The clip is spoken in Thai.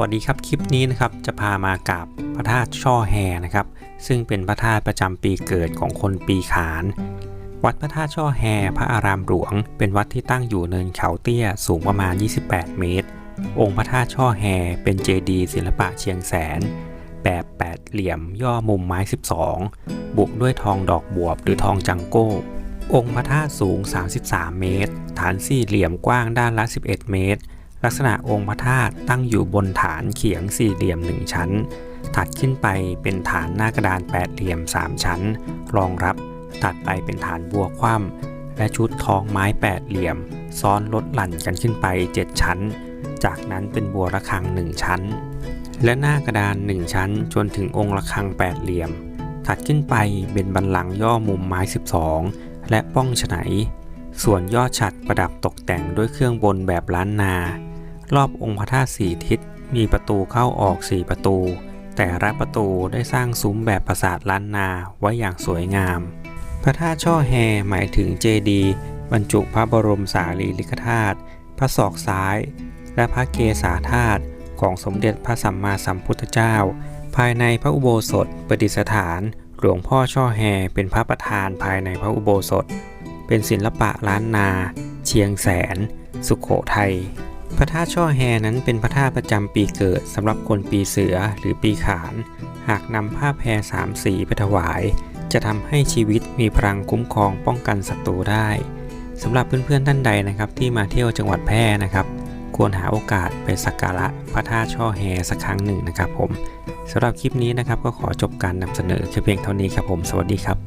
วัสดีครับคลิปนี้นะครับจะพามากราบพระธาตุช่อแฮนะครับซึ่งเป็นพระธาตุประจำปีเกิดของคนปีขาน วัดพระธาตุช่อแฮพระอารามหลวง เป็นวัดที่ตั้งอยู่เนินเขาเตี้ยสูงประมาณ 28 เมตร องค์พระธาตุช่อแฮเป็นเจดีย์ศิลปะเชียงแสน แบบแปดเหลี่ยมย่อมุมไม้ 12บุกด้วยทองดอกบวบหรือทองจังโก้ องค์พระธาตุสูง 33 เมตร ฐานสี่เหลี่ยมกว้างด้านละ 11 เมตร ลักษณะองค์พระธาตุตั้งอยู่บนฐานเขียงสี่เหลี่ยมหนึ่งชั้น ถัดขึ้นไปเป็นฐานหน้ากระดานแปดเหลี่ยม3ชั้น รองรับตัดไปเป็นฐานบัวคว่ำและชุดทองไม้แปดเหลี่ยม ซ้อนลดหลั่นกันขึ้นไป7ชั้น จากนั้นเป็นบัวระฆัง1ชั้น และหน้ากระดาน1ชั้นจนถึงองค์ระฆังแปดเหลี่ยม ถัดขึ้นไปเป็นบันลังย่อมุมไม้ 12 และป้องฉไนส่วนยอดฉัดประดับตกแต่งด้วยเครื่องบนแบบล้านนา รอบองค์พระธาตุสี่ทิศมีประตูเข้าออกสี่ประตู แต่ละประตูได้สร้างซุ้มแบบปราสาทล้านนาไว้อย่างสวยงาม พระธาตุช่อแฮหมายถึงเจดีย์บรรจุพระบรมสารีริกธาตุพระศอกซ้าย และพระเกศาธาตุของสมเด็จพระสัมมาสัมพุทธเจ้า ภายในพระอุโบสถประดิษฐาน หลวงพ่อช่อแฮเป็นพระประธานภายในพระอุโบสถ เป็นศิลปะล้านนา เชียงแสน สุขโขทัย พระธาตุช่อแฮนั้นเป็นพระธาตุประจำปีเกิดสำหรับคนปีเสือหรือปีขาน หากนำผ้าแพรสามสีไปถวาย จะทำให้ชีวิตมีพลังคุ้มครองป้องกันศัตรูได้สำหรับเพื่อนๆท่านใดนะครับที่มาเที่ยวจังหวัดแพร่นะครับ ควรหาโอกาสไปสักการะพระธาตุช่อแฮสักครั้งหนึ่งนะครับผมสำหรับคลิปนี้นะครับก็ขอจบการนำเสนอแค่เพียงเท่านี้ครับผม สวัสดีครับ